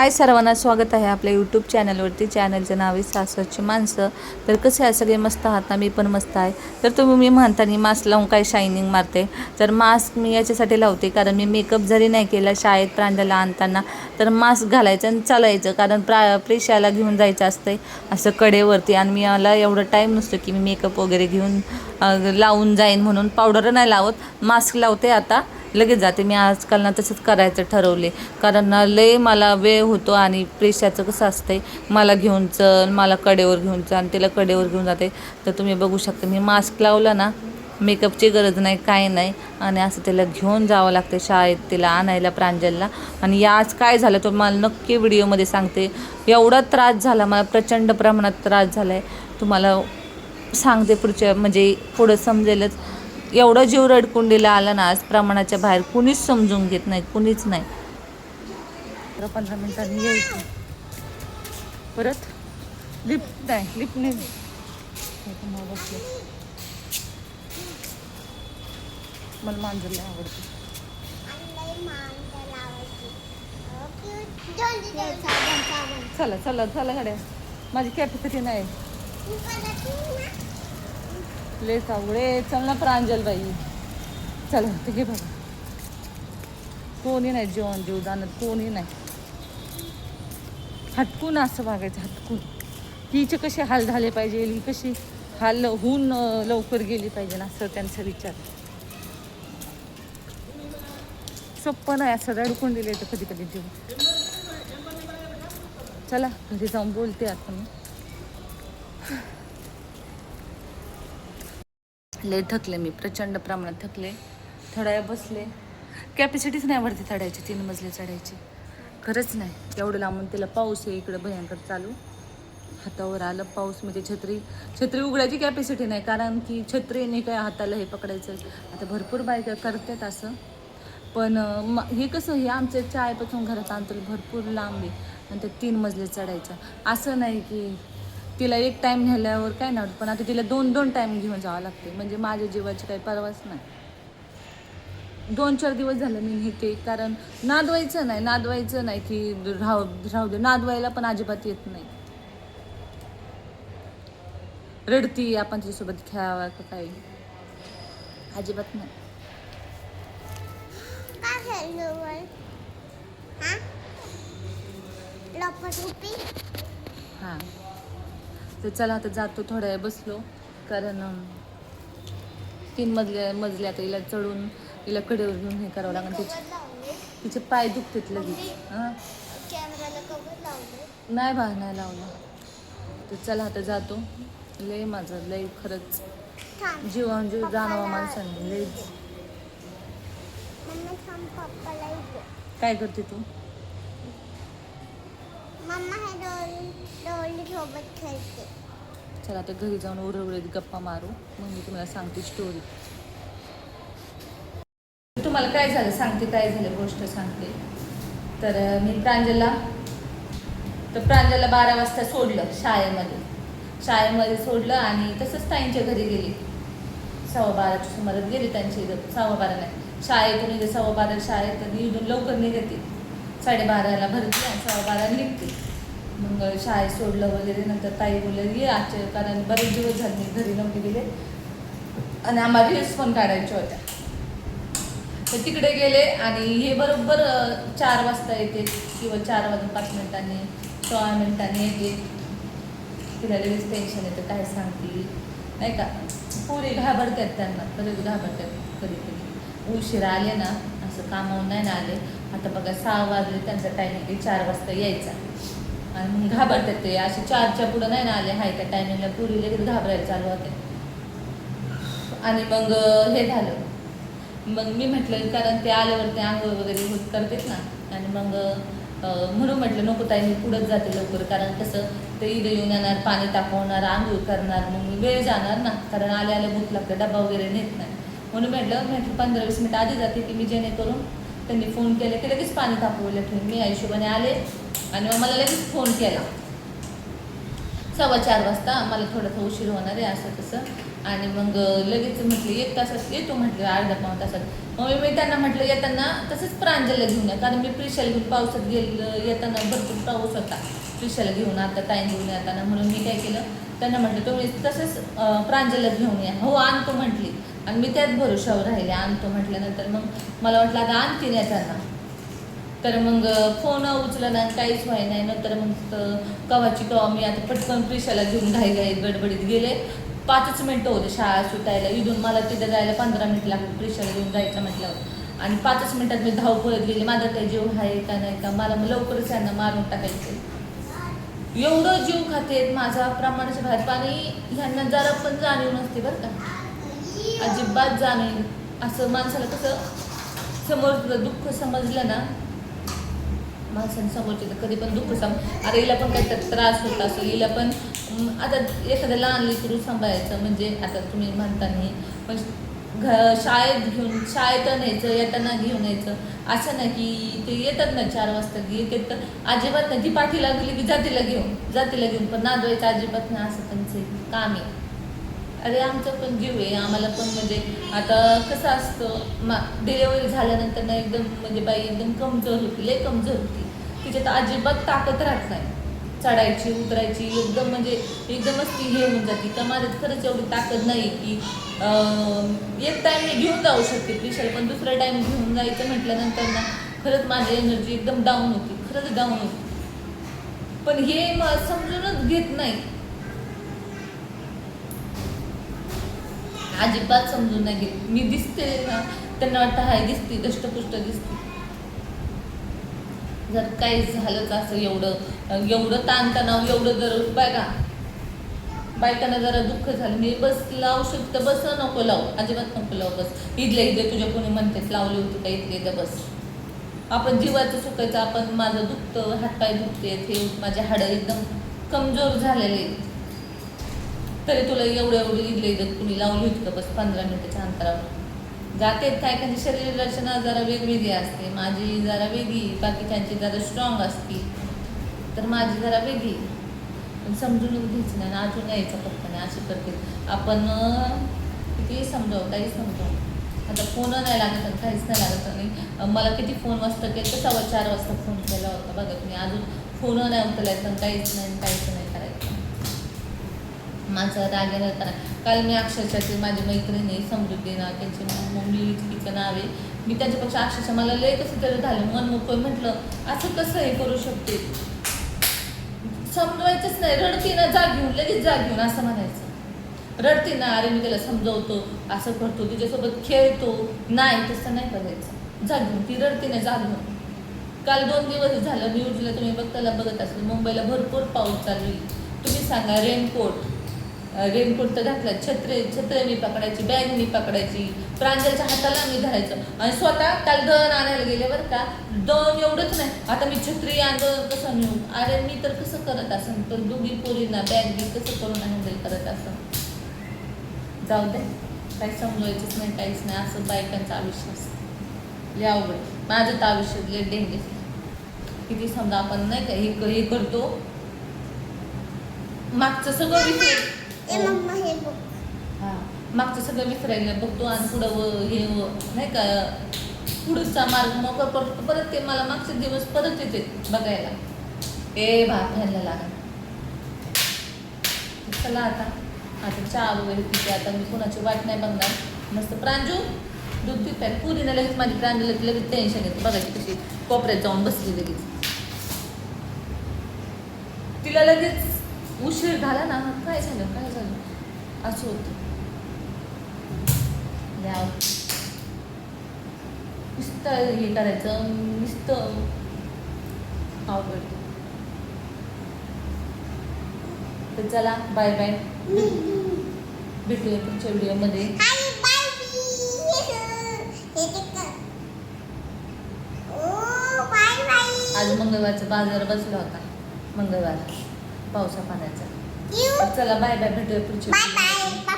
हाय सर्वांना स्वागत आहे आपल्या यूट्यूब चॅनलवरती चॅनलचं नाव आहे सासरची माणसं. तर कसे आहे सगळे? मस्त आहात ना? मी पण मस्त आहे. तर तुम्ही मी म्हणताना मास्क लावून काय शायनिंग मारते? तर मास्क मी याच्यासाठी लावते कारण मी मेकअप जरी नाही केला शाळेत प्रांजाला आणताना तर मास्क घालायचं आणि चालायचं कारण प्रा प्रेशाला घेऊन जायचं असतंय असं कडेवरती. आणि मी मला एवढं टाईम नसतो की मी मेकअप वगैरे घेऊन लावून जाईन म्हणून. पावडर नाही लावत. मास्क लावते आता. लगेच जाते. मी आजकाल ना तसंच करायचं ठरवले. कारण लय मला वेळ होतो आणि प्रेशाचं कसं असतंय मला घेऊन चल मला कडेवर घेऊन चल आणि तिला कडेवर घेऊन जाते. तर तुम्ही बघू शकता मी मास्क लावला ना मेकअपची गरज नाही काय नाही. आणि असं तिला घेऊन जावं लागतं शाळेत तिला आणायला प्रांजलला. आणि या आज काय झालं तो मला नक्की व्हिडिओमध्ये सांगते. एवढा त्रास झाला मला प्रचंड प्रमाणात त्रास झाला आहे तुम्हाला सांगते पुढच्या म्हणजे पुढं समजेलच. एवढं जीव रडकुंडीला आला ना आज प्रमाणाच्या बाहेर कुणीच समजून घेत नाही कुणीच नाही. तर पंधरा मिनिटांनी यायचं परत? लिफ्ट नाही लिफ्ट नाही. मला मांजर नाही आवडते. चला चला चला गाड्या. माझी कॅपॅसिटी नाही लेस आवडे चल ना प्रांजल बाई. चला ते घे बघा कोणी नाही जेवण जेव जाणार कोणी नाही. हटकून असं वागायचं हटकून. हिचे कसे हाल झाले पाहिजे ही कशी हाल होऊन लवकर गेली पाहिजे ना असं त्यांचा विचार. सोपं नाही असं रडकून दिले तर कधी कधी जीव. चला घरी जाऊन बोलते आता मी. लय थकले मी प्रचंड प्रमाणात थकले. थोड्या वेळ बसले. कॅपॅसिटीच नाही वरती चढायची तीन मजले चढायची. खरंच नाही. एवढं लांबून त्याला पाऊस आहे इकडं भयंकर चालू. हातावर आलं पाऊस म्हणजे छत्री. छत्री उघडायची कॅपॅसिटी नाही कारण की छत्रीने काय हाताला हे पकडायचं. आता भरपूर बायका करतात असं. पण हे कसं हे आमच्या चायपासून घरात आणतो भरपूर लांब आहे. आणि ते तीन मजले चढायचं. असं नाही की तिला एक टाईम नेल्यावर काय नाही पण आता तिला दोन दोन टाईम घेऊन जावं लागते म्हणजे माझ्या जीवाची काही परवाच नाही. दोन चार दिवस झाले मी नेते कारण नादवायचं नाही नादवायचं नाही की राहू राहू दे. नादवायला पण अजिबात येत नाही. रडती आपण तिच्यासोबत खेळावा का काही अजिबात नाही. हां. तर चला आता जातो थोड्या वेळ बसलो. कारण तीन मजल्या मजल्या आता हिला चढून हिला कडेवर घेऊन हे करावं लागेल. तिचे तिचे पाय दुखतात लगेच. हां? नाही बा नाही लावलं. तर चला आता जातो. लय माझं लय खरंच. जीवन जीव जाणवा माणसाने लय काय करते तू? मम्मा हे डोली सोबत खेळते. चला आता घरी जाऊन उरवळीत गप्पा मारू. मग मी तुम्हाला सांगते स्टोरी तुम्हाला काय झालं? सांगते काय झालं? गोष्ट सांगते. तर मी प्रांजलला तर प्रांजलला बारा वाजता सोडलं शाळेमध्ये. शाळेमध्ये सोडलं आणि तसंच ताईंच्या घरी गेली. सव्वा बाराच्या सुमारात गेली त्यांच्या इथं सव्वा बारा नाही शाळेतून इथे सव्वा बारा शाळेत तर इथून लवकर निघते साडेबाराला भरती आणि सव्वा बाराला निघते. मग शाळेत सोडलं वगैरे नंतर ताई बोलले ये आजचे कारण बरेच दिवस झाले मी घरी नव्हते गेले. आणि आम्हाला रील्स पण काढायच्या होत्या. तर तिकडे गेले आणि हे बरोबर चार वाजता येते किंवा चार वाजून पाच मिनिटांनी सोळा मिनिटांनी येते. तिला लगेच टेन्शन येतं काय सांगतील? नाही का? पुरे घाबरतात त्यांना बरेच घाबरतात कधी कधी उशिरा आले ना असं कामावून नाही ना आले. आता बघा सहा वाजले त्यांचा टायमिंग आहे चार वाजता यायचा. आणि मग घाबरतात ते. असे चारच्या पुढं नाही ना आले हाय त्या टायमिंगला पुरी लगेच घाबरायला चालू होते. आणि मग हे झालं. मग मी म्हटलं कारण ते आल्यावर ते आंघोळ वगैरे होत करतेत ना. आणि मग म्हणून म्हटलं नको ताई मी पुढंच जाते लवकर. कारण कसं ते इथं येऊन येणार पाणी तापवणार आंघोळ करणार मग मी वेळ जाणार ना. कारण आले आल्या भूक लागतं डबा वगैरे नेत नाही. म्हणून म्हटलं म्हटलं पंधरा वीस मिनटं आधी जाते की मी जेणेकरून त्यांनी फोन केले की लगेच पाणी तापवलं ठेवून मी हिशोबाने आले आणि मग मला लगेच फोन केला. सव्वा चार वाजता मला थोडासा उशीर होणार आहे असं तसं. आणि मग लगेच म्हटलं एक तासात येतो म्हटलं अर्धा पाऊण तासात. मग मी त्यांना म्हटलं येताना तसंच प्रांजलला घेऊन या. कारण मी प्रिशाला घेऊन पावसात गेलं येताना भरपूर पाऊस होता. प्रिशाला घेऊन आता ताईन घेऊन येताना. म्हणून मी काय केलं त्यांना म्हटलं तुम्ही तसंच प्रांजलला घेऊन या. हो आणतो म्हटली. आणि मी त्याच भरोशावर राहिले. आणतो म्हटल्यानंतर मग मला वाटलं आता आणतीन येताना तर मग फोन उचलला आणि काहीच व्हाय नाही. नंतर मग कवाची कवा मी आता पटकन प्रिशाला घेऊन घाई घाई गडबडीत गेले. पाचच मिनटं होते शाळा सुटायला. इथून मला तिथे जायला पंधरा मिनिट लागले. प्रिशाला घेऊन जायचं म्हटल्यावर. आणि पाचच मिनटात मी धावपळत गेले. माझा काही जीव आहे का नाही का? मला मग लवकरच यांना मारून टाकायचं एवढं जीव खातेत. माझा प्रमाणाच्या भात पाणी ह्यांना जरा पण जाणीव नसते बरं का. अजिबात जाणीव असं माणसाला कसं समोर दुःख समजलं ना माणसाने समोरचे तर कधी पण दुःख सम अरे हिला पण काहीतरी त्रास होत असेल हिला पण आता एखादं लहान लेकरू सांभाळायचं म्हणजे आता तुम्ही म्हणता नाही पण घ शाळेत घेऊन शाळेत न्यायचं येताना घेऊन यायचं. असं नाही की ते येतात ना चार वाजता येतात तर अजिबात नाही. ती पाठी लागली की जातीला घेऊन जातीला घेऊन पण नादवायचं अजिबात नाही असं त्यांचं काम आहे. अरे आमचं पण जीव आहे. आम्हाला पण म्हणजे आता कसं असतं मा डिलेवरी झाल्यानंतर ना एकदम म्हणजे बाई एकदम कमजोर होती लय कमजोर होती. तिच्यात अजिबात ताकद राहत नाही. चढायची उतरायची एकदम म्हणजे एकदमच ती हे होऊन जाते. तर माझ्यात खरंच एवढी ताकद नाही की एक टाईम मी घेऊन जाऊ शकते प्रिशल पण दुसरा टाईम घेऊन जायचं म्हटल्यानंतर ना खरंच माझी एनर्जी एकदम डाऊन होती. खरंच डाऊन होती. पण हे समजूनच घेत नाही. अजिबात समजून नाही घेत. मी दिसते ना त्यांना वाटतं हाय दिसते दष्टपुष्ट दिसते. जर काही झालंच असं एवढं एवढं ताणतणाव एवढं जर बघा बायकांना जरा दुःख झालं मी बस लावू शकतं बस नको लावू अजिबात नको लावू बस. इथल्या इथे तुझ्या कोणी म्हणतात लावली होती का इथले इथं बस. आपण जीवाचं सुखायचं आपण माझं दुखतं हातपाय दुखते हे माझे हाडं एकदम कमजोर झालेले आहेत. तरी तुला एवढं एवढं इथलं इथं कुणी लावली होती का बस पंधरा मिनिटाच्या अंतरावर? जाते काय? काही शरीर रचना जरा वेगवेगळी असते. माझी जरा वेगळी बाकीच्यांची जरा स्ट्रॉंग असते. तर माझी जरा वेगळी. पण समजून घ्यायचं नाही आणि अजून यायचं फक्त नाही. अशी करते. आपण किती समजावं? काही समजावं आता फोन नाही लागत आणि काहीच नाही लागत आणि मला किती फोन वाजता केलं? तर सव्वा चार वाजता फोन केला होता. बघा तुम्ही अजून फोन नाही उचलायचं काहीच नाही काहीच नाही. माणसं रागेन राग काल मी अक्षरशः ती माझी मैत्रिणी समृद्धी ना त्यांची मम्मी तिचं नाव आहे. मी त्याच्यापेक्षा अक्षरशः मला लय कसं तरी झालं. मन मोकळं म्हटलं असं कसं हे करू शकते? समजवायचंच नाही. रडती ना जाग घेऊन लगेच जाग घेऊन असं म्हणायचं. रडते ना अरे मी त्याला समजवतो असं करतो तिच्यासोबत खेळतो. नाही तसं नाही करायचं. जाग घेऊन ती रडते ना जाग घेऊन काल दोन दिवस झालं न्यूजला तुम्ही बघताला बघत असेल मुंबईला भरपूर पाऊस चालू आहे. तुम्ही सांगा रेनकोट रेनकोट तर घातला. छत्रे छत्रे मी पकडायची बॅग मी पकडायची प्रांजलच्या हाताला मी धरायचं. आणि स्वतः काल दळण आणायला गेले बरं का. दळण एवढंच नाही. आता मी छत्री आंदोलन कसं नेऊ अरे मी तर कसं करत असन? तर दोघी पोरींना बॅग बी कसं करून हँडल करत असं जाऊ दे. काही समजवायचंच नाही काहीच नाही. असं बायकांचं आयुष्य असतं. लय अवघड. माझं तर आयुष्य लय डेंजर किती समजा आपण नाही का हे करतो. मागचं सगळं विसर मम्मा हे बघ. हा. मागचं सगळं विसरायला बघतो आणि पुढं व हे व नाही का? पुढचा मार्ग मोकळा करतो. परत ते मला मागचे दिवस परत येते बघायला. ए भात घ्यायला लागला चला आता. आता चहा वगैरे पिते. आता मी कोणाची वाट नाही बघणार. मस्त प्रांजू दूध पित आहे. पुरीने लगेच माझी प्रांजूला लगेच टेन्शन येतं. बघायची कशी कोपऱ्यात जाऊन बसली लगेच. तिला लगेच उशीर झाला ना काय झालं काय झालं? असं होतं. द्याव नुसतं हे करायचं नुसतं अवघड. तर चला बाय बाय भेटूया पुढच्या व्हिडिओमध्ये. हाय बाय ते कर. ओ बाय बाय आज मंगळवारचा बाजार बसला होता. मंगळवार. पावसा पाण्याचा चला बाय बाय भेटूया पुढच्या